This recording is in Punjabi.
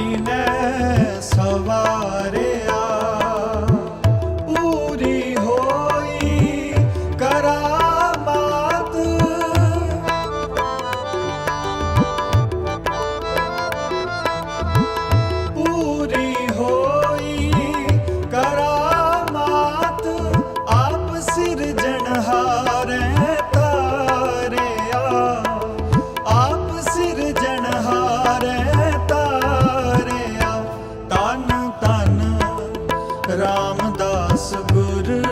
ਤਿਨੈ ਸਵਾਰਿਆ ਰਾਮਦਾਸ ਗੁਰੂ